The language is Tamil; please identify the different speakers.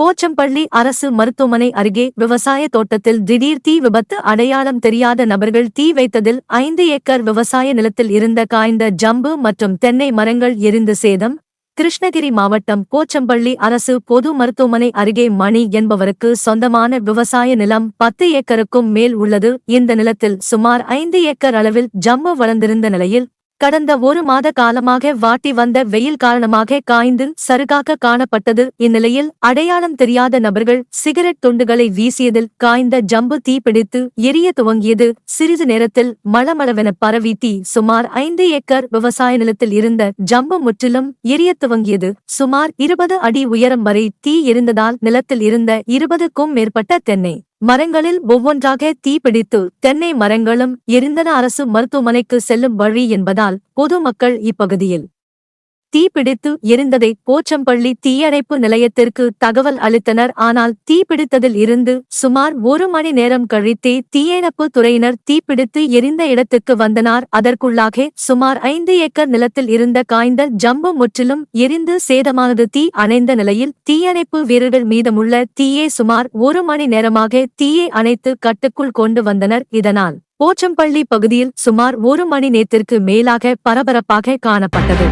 Speaker 1: போச்சம்பள்ளி அரசு மருத்துவமனை அருகே விவசாய தோட்டத்தில் திடீர் தீ விபத்து. அடையாளம் தெரியாத நபர்கள் தீ வைத்ததில் ஐந்து ஏக்கர் விவசாய நிலத்தில் இருந்த காய்ந்த ஜம்பு மற்றும் தென்னை மரங்கள் எரிந்து சேதம். கிருஷ்ணகிரி மாவட்டம் போச்சம்பள்ளி அரசு பொது மருத்துவமனை அருகே மணி என்பவருக்கு சொந்தமான விவசாய நிலம் பத்து ஏக்கருக்கும் மேல் உள்ளது. இந்த நிலத்தில் சுமார் ஐந்து ஏக்கர் அளவில் ஜம்பு வளர்ந்திருந்த நிலையில் கடந்த ஒரு மாத காலமாக வாட்டி வந்த வெயில் காரணமாக காய்ந்து சருகாக காணப்பட்டது. இந்நிலையில் அடையாளம் தெரியாத நபர்கள் சிகரெட் துண்டுகளை வீசியதில் காய்ந்த ஜம்பு தீப்பிடித்து எரிய துவங்கியது. சிறிது நேரத்தில் மளமளவென பரவி தீ சுமார் ஐந்து ஏக்கர் விவசாய நிலத்தில் இருந்த ஜம்பு முற்றிலும் எரிய துவங்கியது. சுமார் இருபது அடி உயரம் வரை தீ எரிந்ததால் நிலத்தில் இருந்த இருபதுக்கும் மேற்பட்ட தென்னை மரங்களில் ஒவ்வொன்றாக தீப்பிடித்து தென்னை மரங்களும் எரிந்தன அரசு மருத்துவமனைக்கு செல்லும் வழி என்பதால் பொதுமக்கள் இப்பகுதியில் தீப்பிடித்து எரிந்ததை போச்சம்பள்ளி தீயணைப்பு நிலையத்திற்கு தகவல் அளித்தனர். ஆனால் தீப்பிடித்ததில் இருந்து சுமார் ஒரு மணி நேரம் கழித்தே தீயணைப்பு துறையினர் தீப்பிடித்து எரிந்த இடத்துக்கு வந்தனர். அதற்குள்ளாக சுமார் ஐந்து ஏக்கர் நிலத்தில் இருந்த காய்ந்த ஜம்பு முற்றிலும் எரிந்து சேதமானது தீ அணைந்த நிலையில் தீயணைப்பு வீரர்கள் மீதமுள்ள தீயை சுமார் ஒரு மணி நேரமாக தீயை அணைத்து கட்டுக்குள் கொண்டு வந்தனர். இதனால் போச்சம்பள்ளி பகுதியில் சுமார் ஒரு மணி நேரத்திற்கு மேலாக பரபரப்பாக காணப்பட்டது.